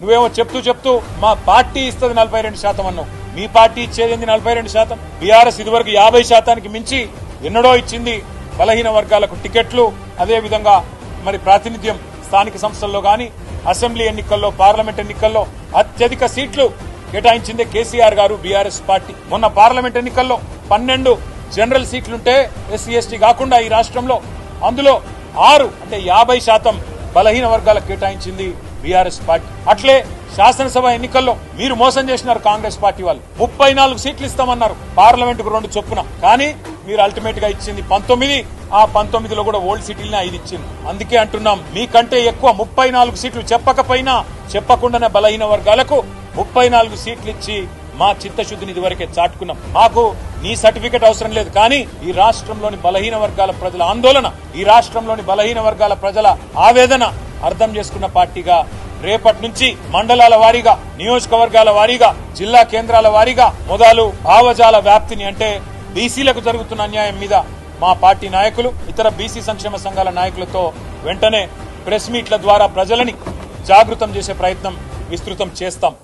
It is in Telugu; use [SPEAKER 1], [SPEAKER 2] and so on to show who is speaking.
[SPEAKER 1] నువ్వేమో చెప్తూ చెప్తూ మా పార్టీ ఇస్తుంది నలభై రెండు శాతం అన్నావు. మీ పార్టీ ఇచ్చేది నలభై రెండు శాతం? బీఆర్ఎస్ ఇదివరకు యాభై శాతానికి మించి ఎన్నడో ఇచ్చింది బలహీన వర్గాలకు టికెట్లు. అదే విధంగా మరి ప్రాతినిధ్యం స్థానిక సంస్థల్లో గాని అసెంబ్లీ ఎన్నికల్లో పార్లమెంట్ ఎన్నికల్లో అత్యధిక సీట్లు కేటాయించిందే కేసీఆర్ గారు బీఆర్ఎస్ పార్టీ. మొన్న పార్లమెంట్ ఎన్నికల్లో పన్నెండు జనరల్ సీట్లుంటే ఎస్సీ ఎస్టీ కాకుండా ఈ రాష్ట్రంలో అందులో ఆరు అంటే యాభై శాతం బలహీన వర్గాలకు కేటాయించింది బీఆర్ఎస్ పార్టీ. అట్లే శాసనసభ ఎన్నికల్లో మీరు మోసం చేసినారు కాంగ్రెస్ పార్టీ వాళ్ళు. ముప్పై నాలుగు సీట్లు ఇస్తామన్నారు పార్లమెంట్కు రెండు చొప్పున. కానీ మీరు అల్టిమేట్గా ఇచ్చింది పంతొమ్మిది. ఆ పంతొమ్మిదిలో కూడా ఓల్డ్ సిటీలనే ఐదు ఇచ్చింది అందుకే అంటున్నాం మీకంటే ఎక్కువ ముప్పై నాలుగు సీట్లు చెప్పకపోయినా చెప్పకుండానే బలహీన వర్గాలకు ముప్పై నాలుగు సీట్లు ఇచ్చి మా చిత్తశుద్ధిని ఇదివరకే చాటుకున్నాం. మాకు నీ సర్టిఫికెట్ అవసరం లేదు. కానీ ఈ రాష్ట్రంలోని బలహీన వర్గాల ప్రజల ఆందోళన ఈ రాష్ట్రంలోని బలహీన వర్గాల ప్రజల ఆవేదన అర్థం చేసుకున్న పార్టీగా రేపటి నుంచి మండలాల వారీగా నియోజకవర్గాల వారీగా జిల్లా కేంద్రాల వారీగా మొదలు భావజాల వ్యాప్తిని అంటే బీసీలకు జరుగుతున్న అన్యాయం మీద మా పార్టీ నాయకులు ఇతర బీసీ సంక్షేమ సంఘాల నాయకులతో వెంటనే ప్రెస్ మీట్ల ద్వారా ప్రజలని జాగృతం చేసే ప్రయత్నం విస్తృతం చేస్తాం.